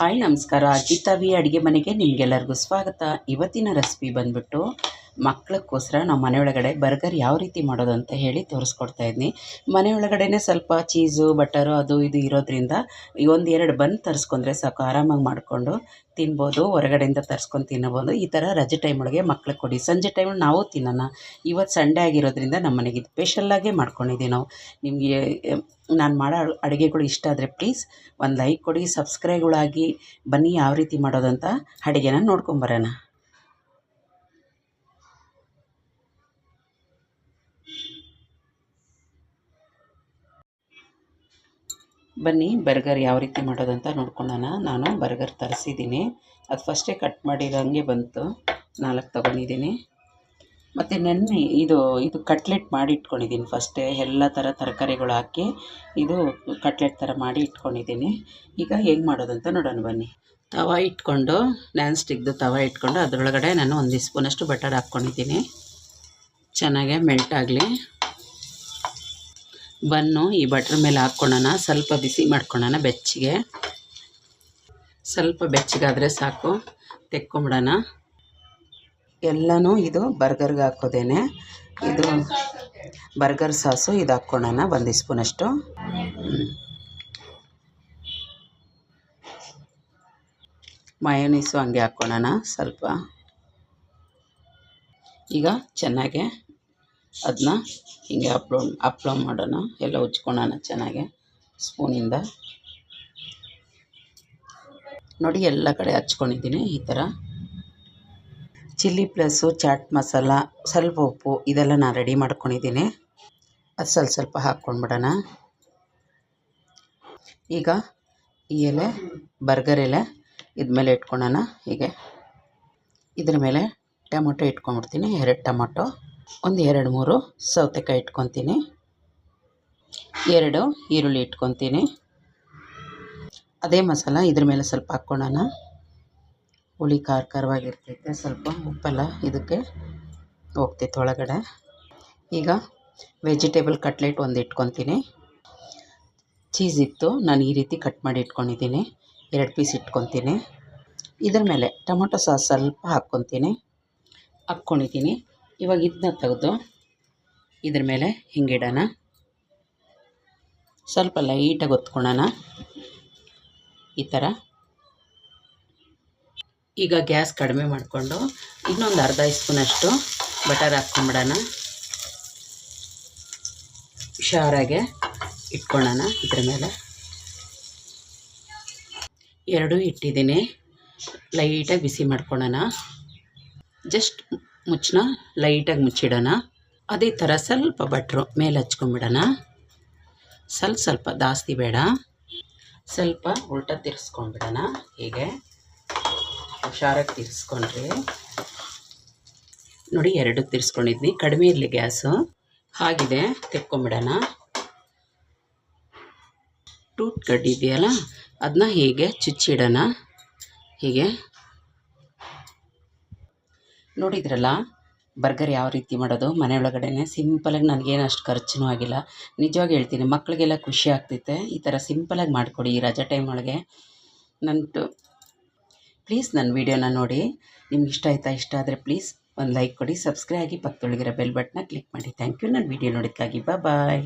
Hi ನಮಸ್ಕಾರ. ಗೀತಾವಿ ಅಡುಗೆ ಮನೆಗೆ ನಿಮಗೆಲ್ಲರಿಗೂ ಸ್ವಾಗತ. ಇವತ್ತಿನ ರೆಸಿಪಿ ಬಂದ್ಬಿಟ್ಟು ಮಕ್ಕಳಕ್ಕೋಸ್ಕರ ನಾವು ಮನೆಯೊಳಗಡೆ ಬರ್ಗರ್ ಯಾವ ರೀತಿ ಮಾಡೋದು ಅಂತ ಹೇಳಿ ತೋರಿಸ್ಕೊಡ್ತಾ ಇದ್ದೀನಿ ಮನೆಯೊಳಗಡೆನೇ ಸ್ವಲ್ಪ ಚೀಸು, ಬಟರು ಅದು ಇದು ಇರೋದ್ರಿಂದ ಒಂದು ಎರಡು ಬನ್ ತರಿಸ್ಕೊಂಡ್ರೆ ಸಾಕು, ಆರಾಮಾಗಿ ಮಾಡಿಕೊಂಡು ತಿನ್ಬೋದು, ಹೊರಗಡೆಯಿಂದ ತರಿಸ್ಕೊಂಡು ತಿನ್ನಬೋದು. ಈ ಥರ ರಜೆ ಟೈಮ್ ಒಳಗೆ ಮಕ್ಳಿಗೆ ಕೊಡಿ. ಸಂಜೆ ಟೈಮ್ ನಾವು ತಿನ್ನೋಣ. ಇವತ್ತು ಸಂಡೇ ಆಗಿರೋದ್ರಿಂದ ನಮ್ಮ ಮನೆಗೆ ಸ್ಪೆಷಲ್ಲಾಗೇ ಮಾಡ್ಕೊಂಡಿದ್ದೀವಿ ನಾವು. ನಿಮಗೆ, ನಾನು ಮಾಡೋ ಅಡುಗೆಗಳು ಇಷ್ಟ ಆದರೆ ಪ್ಲೀಸ್ ಒಂದು ಲೈಕ್ ಕೊಡಿ ಸಬ್ಸ್ಕ್ರೈಬ್ಗಳಾಗಿ ಬನ್ನಿ ಯಾವ ರೀತಿ ಮಾಡೋದಂತ ಅಡುಗೆನ ನೋಡ್ಕೊಂಬರೋಣ ಬನ್ನಿ, ಬರ್ಗರ್ ಯಾವ ರೀತಿ ಮಾಡೋದಂತ ನೋಡ್ಕೊಳ್ಳೋಣ. ನಾನು ಬರ್ಗರ್ ತರಿಸಿದ್ದೀನಿ. ಅದು ಫಸ್ಟೇ ಕಟ್ ಮಾಡಿದಂಗೆ ಬಂತು. ನಾಲ್ಕು ತೊಗೊಂಡಿದ್ದೀನಿ. ಮತ್ತು ನೆನ್ನೆ ಇದು ಇದು ಕಟ್ಲೆಟ್ ಮಾಡಿ ಇಟ್ಕೊಂಡಿದ್ದೀನಿ ಫಸ್ಟೇ ಎಲ್ಲ ಥರ ತರಕಾರಿಗಳು ಹಾಕಿ ಇದು ಕಟ್ಲೆಟ್ ಥರ ಮಾಡಿ ಇಟ್ಕೊಂಡಿದ್ದೀನಿ. ಈಗ ಹೇಗೆ ಮಾಡೋದಂತ ನೋಡೋಣ ಬನ್ನಿ. ತವ ಇಟ್ಕೊಂಡು ನ್ಯಾನ್ ಸ್ಟಿಕ್ದು ತವ ಇಟ್ಕೊಂಡು, ಅದರೊಳಗಡೆ ನಾನು ಒಂದು ಸ್ಪೂನಷ್ಟು ಬಟರ್ ಹಾಕ್ಕೊಂಡಿದ್ದೀನಿ. ಚೆನ್ನಾಗೆ ಮೆಲ್ಟ್ ಆಗಲಿ. ಬನ್ನು ಈ ಬಟ್ರ್ ಮೇಲೆ ಹಾಕ್ಕೊಳ್ಳೋಣ. ಸ್ವಲ್ಪ ಬಿಸಿ ಮಾಡ್ಕೊಳ್ಳೋಣ ಬೆಚ್ಚಗೆ. ಸ್ವಲ್ಪ ಬೆಚ್ಚಗಾದರೆ ಸಾಕು. ತೆಕ್ಕೊಂಬಿಡೋಣ. ಎಲ್ಲನೂ ಇದು ಬರ್ಗರ್ಗೆ ಹಾಕೋದೇನೆ. ಇದು ಬರ್ಗರ್ ಸಾಸು, ಇದು ಹಾಕ್ಕೊಳ್ಳೋಣ ಒಂದು ಸ್ಪೂನಷ್ಟು. ಮಯೋನೀಸು ಹಂಗೆ ಹಾಕ್ಕೊಳ್ಳೋಣ ಸ್ವಲ್ಪ. ಈಗ ಚೆನ್ನಾಗೆ ಅದನ್ನ ಹಿಂಗೆ ಅಪ್ಲೋಡ್ ಅಪ್ಲೋ ಮಾಡೋಣ. ಎಲ್ಲ ಉಜ್ಕೊಳ್ಳೋಣ ಚೆನ್ನಾಗೆ ಸ್ಪೂನಿಂದ ನೋಡಿ, ಎಲ್ಲ ಕಡೆ ಹಚ್ಕೊಂಡಿದ್ದೀನಿ ಈ ಥರ. ಚಿಲ್ಲಿ ಪ್ಲಸ್ಸು, ಚಾಟ್ ಮಸಾಲ, ಸ್ವಲ್ಪ ಉಪ್ಪು, ಇದೆಲ್ಲ ನಾನು ರೆಡಿ ಮಾಡ್ಕೊಂಡಿದ್ದೀನಿ. ಅದು ಸ್ವಲ್ಪ ಸ್ವಲ್ಪ ಹಾಕ್ಕೊಂಡ್ಬಿಡೋಣ. ಈಗ ಈ ಎಲೆ, ಬರ್ಗರ್ ಎಲೆ ಇದ್ಮೇಲೆ ಇಟ್ಕೊಳ್ಳೋಣ ಹೀಗೆ. ಇದ್ರ ಮೇಲೆ ಟೊಮೊಟೊ ಇಟ್ಕೊಂಡ್ಬಿಡ್ತೀನಿ, ಎರಡು ಟೊಮೊಟೊ. ಒಂದು ಎರಡು ಮೂರು ಸೌತೆಕಾಯಿ ಇಟ್ಕೊತೀನಿ. ಎರಡು ಈರುಳ್ಳಿ ಇಟ್ಕೊತೀನಿ. ಅದೇ ಮಸಾಲ ಇದ್ರ ಮೇಲೆ ಸ್ವಲ್ಪ ಹಾಕ್ಕೊಳ್ಳೋಣ ಹುಳಿ ಖಾರ ಖಾರವಾಗಿರ್ತೈತೆ, ಸ್ವಲ್ಪ ಉಪ್ಪೆಲ್ಲ ಇದಕ್ಕೆ ಹೋಗ್ತೈತೆ ಒಳಗಡೆ. ಈಗ ವೆಜಿಟೇಬಲ್ ಕಟ್ಲೆಟ್ ಒಂದು ಇಟ್ಕೊತೀನಿ. ಚೀಸ್ ಇತ್ತು, ನಾನು ಈ ರೀತಿ ಕಟ್ ಮಾಡಿ ಇಟ್ಕೊಂಡಿದ್ದೀನಿ. ಎರಡು ಪೀಸ್ ಇಟ್ಕೊತೀನಿ. ಇದ್ರ ಮೇಲೆ ಟೊಮೊಟೊ ಸಾಸ್ ಸ್ವಲ್ಪ ಹಾಕ್ಕೊತೀನಿ. ಹಾಕ್ಕೊಂಡಿದ್ದೀನಿ. ಇವಾಗ ಇದನ್ನ ತೆಗೆದು ಇದ್ರ ಮೇಲೆ ಹಿಂಗಿಡೋಣ. ಸ್ವಲ್ಪ ಲೈಟಾಗಿ ಒತ್ಕೊಳ್ಳೋಣ ಈ ಥರ. ಈಗ ಗ್ಯಾಸ್ ಕಡಿಮೆ ಮಾಡಿಕೊಂಡು ಇನ್ನೊಂದು ಅರ್ಧ ಸ್ಪೂನಷ್ಟು ಬಟರ್ ಹಾಕ್ಕೊಂಬಿಡೋಣ. ಹುಷಾರಾಗೆ ಇಟ್ಕೊಳ್ಳೋಣ ಇದ್ರ ಮೇಲೆ. ಎರಡೂ ಇಟ್ಟಿದ್ದೀನಿ. ಲೈಟಾಗಿ ಬಿಸಿ ಮಾಡ್ಕೊಳ್ಳೋಣ. ಜಸ್ಟ್ ಮುಚ್ಚನ ಲೈಟಾಗಿ ಮುಚ್ಚಿಡೋಣ. ಅದೇ ಥರ ಸ್ವಲ್ಪ ಬಟ್ರು ಮೇಲೆ ಹಚ್ಕೊಂಬಿಡೋಣ. ಸ್ವಲ್ಪ ಸ್ವಲ್ಪ ಜಾಸ್ತಿ ಬೇಡ. ಸ್ವಲ್ಪ ಉಲ್ಟ ತಿರ್ಸ್ಕೊಂಡ್ಬಿಡೋಣ ಹೀಗೆ ಹುಷಾರಾಗಿ ತಿರ್ಸ್ಕೊಂಡ್ರಿ. ನೋಡಿ ಎರಡು ತಿರ್ಸ್ಕೊಂಡಿದ್ನಿ. ಕಡಿಮೆ ಇರಲಿ ಗ್ಯಾಸು. ಹಾಗಿದೆ. ತೆಕ್ಕೊಂಬಿಡೋಣ ಟೂಟ್ ಕಡ್ಡಿ ಇದೆಯಲ್ಲ ಅದನ್ನ ಹೀಗೆ ಚುಚ್ಚಿಡೋಣ. ಹೀಗೆ ನೋಡಿದ್ರಲ್ಲ, ಬರ್ಗರ್ ಯಾವ ರೀತಿ ಮಾಡೋದು? ಮನೆ ಒಳಗಡೆನೆ ಸಿಂಪಲಾಗಿ ನನಗೇನು ಅಷ್ಟು ಖರ್ಚು ಆಗಿಲ್ಲ. ನಿಜವಾಗಿ ಹೇಳ್ತೀನಿ ಮಕ್ಕಳಿಗೆಲ್ಲ ಖುಷಿ ಆಗ್ತೈತೆ. ಈ ಥರ ಸಿಂಪಲಾಗಿ ಮಾಡಿಕೊಡಿ ಈ ರಜಾ ಟೈಮ್ ಒಳಗೆ. ನಂಟು ಪ್ಲೀಸ್ ನನ್ನ ವೀಡಿಯೋನ ನೋಡಿ. ನಿಮ್ಗೆ ಇಷ್ಟ ಆಯ್ತಾ, ಇಷ್ಟ ಆದರೆ ಪ್ಲೀಸ್ ಒಂದು ಲೈಕ್ ಕೊಡಿ. ಸಬ್ಸ್ಕ್ರೈಬ್ ಆಗಿ ಪಕ್ಕದೊಳಗಿರೋ ಬೆಲ್ ಬಟನ್ನ ಕ್ಲಿಕ್ ಮಾಡಿ. ಥ್ಯಾಂಕ್ ಯು ನನ್ನ ವೀಡಿಯೋ ಬಾ ಬಾಯ್